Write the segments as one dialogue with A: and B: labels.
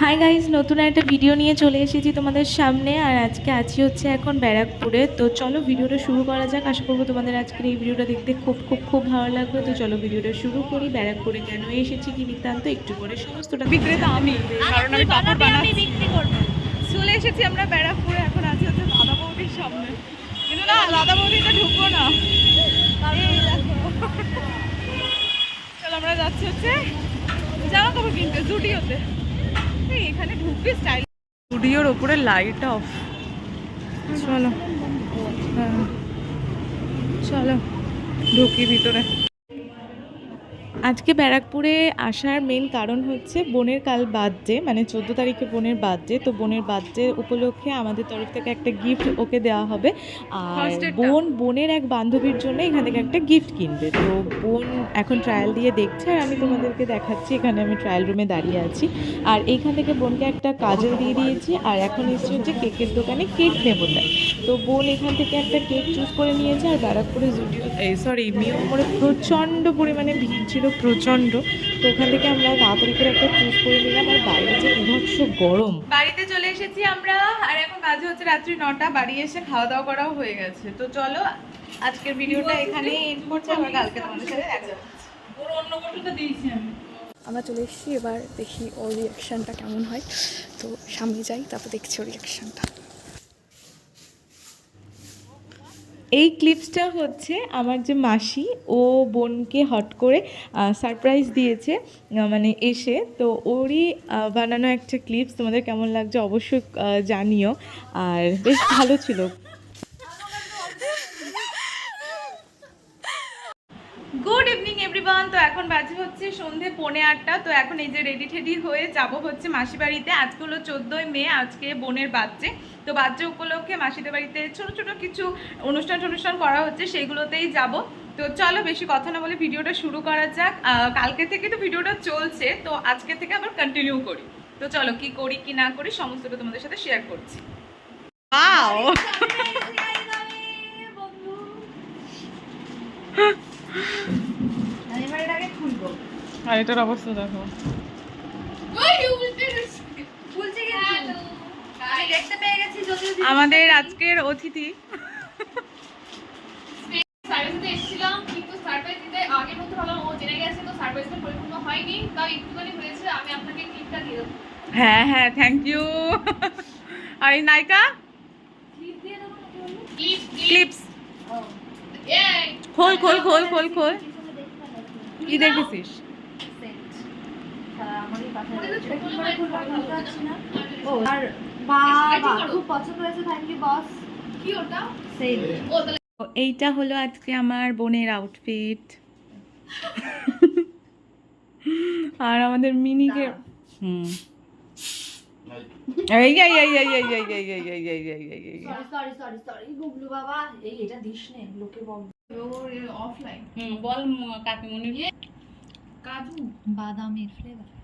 A: Hi guys নতুন একটা video নিয়ে চলে এসেছি তোমাদের সামনে আর আজকে আছি হচ্ছে এখন ব্যারাকপুরে। তো চলো ভিডিওটা শুরু করা যাক। আশা করব তোমাদের আজকের এই ভিডিওটা দেখতে খুব খুব খুব ভালো লাগবে। তো চলো ভিডিওটা শুরু করি। ব্যারাকপুরে কেন এসেছি কি নিতান্ত একটু করে সমস্তটা
B: বিক্রেতা আমি কারণ আমি পাপড় বানাচ্ছি।
C: বিক্রি
B: চলে এসেছি আমরা ব্যারাকপুরে এখন আছি হচ্ছে দাদা বৌদির সামনে। কিন্তু না দাদা বৌদিটা ঢুকবো না। চলো আমরা যাচ্ছি হচ্ছে জামা কাপড় কিনতে জুডিওতে। এখানে ঢুকবি স্টাইল স্টুডিওর ওপরে লাইট অফ চলো। হ্যাঁ। চলো ঢুকি ভিতরে।
A: আজকে ব্যারাকপুরে আসার মেন কারণ হচ্ছে বোনের কাল বার্থডে মানে চোদ্দ তারিখে বোনের বার্থডে তো বোনের বার্থডে উপলক্ষে আমাদের তরফ থেকে একটা গিফট ওকে দেওয়া হবে। আর বোন বোনের এক বান্ধবীর জন্য এখান থেকে একটা গিফট কিনবে। তো বোন এখন ট্রায়াল দিয়ে দেখছে আর আমি তোমাদেরকে দেখাচ্ছি এখানে আমি ট্রায়াল রুমে দাঁড়িয়ে আছি। আর এইখান থেকে বোনকে একটা কাজল দিয়ে দিয়েছি আর এখন এসছে হচ্ছে কেকের দোকানে কেক নেব তাই। তো বোন এখান থেকে একটা কেক চুজ করে নিয়েছে আর ব্যারাকপুরে জুডিও সরি মিও মোড়ে প্রচণ্ড পরিমাণে ভিড় ছিল। প্রচণ্ড। তো ওখান থেকে আমরা তাড়াতাড়ি করে একটা চুজ করে নিলাম আর বাইরে যে বিভৎস গরম।
B: বাড়িতে চলে এসেছি আমরা আর এখন বাজে হচ্ছে রাত্রি নটা বাড়ি এসে খাওয়া দাওয়া করাও হয়ে গেছে। তো চলো আজকের ভিডিওটা এখানেই এন্ড করছি আবার কালকে তোমাদের সাথে দেখা অন্য কোটিটা দিয়েছি আমি?
C: আমরা চলে এসেছি এবার দেখি ওর রিয়াকশানটা কেমন হয়। তো সামনে যাই তারপর দেখছি ওর রিয়াকশানটা
A: এই ক্লিপসটা হচ্ছে আমার যে মাসি, ও বোনকে হট করে সারপ্রাইজ দিয়েছে মানে এসে। তো ওরই বানানো একটা ক্লিপস তোমাদের কেমন লাগছে অবশ্যই জানিও। আর বেশ ভালো ছিল।
B: এভরিওয়ান তো এখন বাজে হচ্ছে সন্ধে পৌনে আটটা। তো এখন এই যে রেডি টেডি হয়ে যাব হচ্ছে মাসি বাড়িতে। আজকে হলো চোদ্দোই মে আজকে বোনের বাচ্চে তো বাচ্চা উপলক্ষে মাসিদের বাড়িতে ছোট ছোট কিছু অনুষ্ঠান টনুষ্ঠান করা হচ্ছে সেগুলোতেই যাব। তো চলো বেশি কথা না বলে ভিডিওটা শুরু করা যাক। আহ, কালকে থেকে তো ভিডিওটা চলছে তো আজকে থেকে আবার কন্টিনিউ করি। তো চলো কি করি কি না করি সমস্তটা তোমাদের সাথে শেয়ার করছি। আর এটার অবস্থা দেখো। আমাদের আজকের অতিথি। হ্যাঁ হ্যাঁ থ্যাংক ইউ আর এই নায়িকা? ক্লিপস খোল খোল খোল খোল খোল। কি দেখেছিস?
D: ওটা তো ছোট করে খুলতে পারছি না
E: আর বাবা খুব পছন্দ হয়েছে থ্যাংক ইউ বস
D: কি ওটা
E: সেই
D: ও তাহলে
A: তো এইটা হলো আজকে আমার বোনের আউটফিট আর আমাদের মিনিকে হুম এই এই এই এই এই এই এই এই এই এই এই এই এই
E: সরি সরি সরি সরি গুগলু বাবা এই এটা দিস নে লোকে বল
D: ওর অফলাইন
A: হুম বল কাকিমণি
D: কাজু
E: বাদামের ফ্লেভার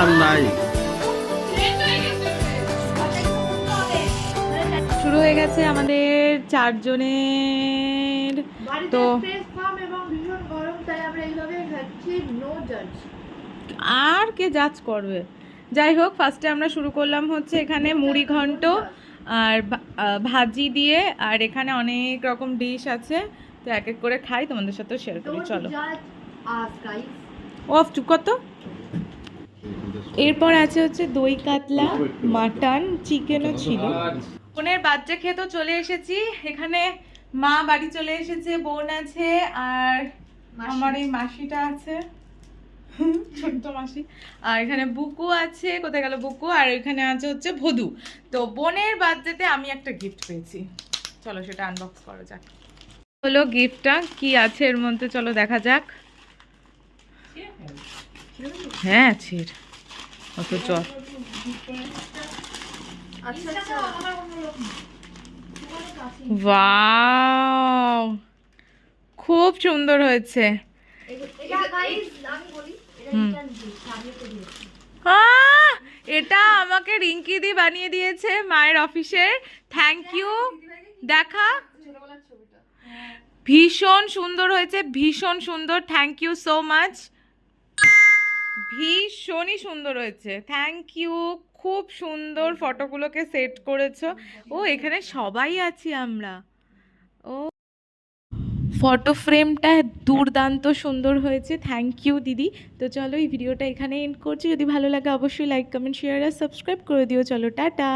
F: আর নাই।
A: শুরু হয়ে গেছে আমাদের চারজনের তো আর কে জাজ করবে? যাই হোক ফার্স্টে আমরা শুরু করলাম হচ্ছে এখানে মুড়ি ঘন্ট আর ভাজি দিয়ে আর এখানে অনেক রকম ডিশ আছে। তো এক এক করে খাই তোমাদের সাথে শেয়ার করি চলো। অফ কত? এরপর আছে হচ্ছে দই কাতলা মাটন চিকেনও ছিল।
B: বোনের বাচ্চা খেয়ে তো চলে এসেছি। এখানে মা বাড়ি চলে এসেছে বোন আছে আর
A: আমার এই মাসিটা আছে। ছোট্ট মাসি। আর এখানে বুকু আছে কোথায় গেল বুকু? আর এখানে আছে হচ্ছে ভদু। তো বোনের বার্থডেতে আমি একটা গিফট পেয়েছি। চলো সেটা আনবক্স করা যাক। হলো গিফটটা কি আছে এর মধ্যে? চলো দেখা যাক। হ্যাঁ ছির অত চল। খুব সুন্দর হয়েছে! এটা আমাকে রিঙ্কি দি বানিয়ে দিয়েছে মায়ের অফিসের থ্যাংক ইউ দেখা। ভীষণ সুন্দর হয়েছে, ভীষণ সুন্দর। থ্যাংক ইউ সো মাচ ভীষণই সুন্দর হয়েছে। থ্যাংক ইউ খুব সুন্দর ফটোগুলোকে সেট করেছ। ও এখানে সবাই আছি আমরা। ও। ফটো ফ্রেমটা দুর্দান্ত সুন্দর হয়েছে। থ্যাংক ইউ দিদি। তো চলো এই ভিডিওটা এখানে এন্ড করছি। যদি ভালো লাগে অবশ্যই লাইক কমেন্ট শেয়ার আর সাবস্ক্রাইব করে দিও। চলো টাটা।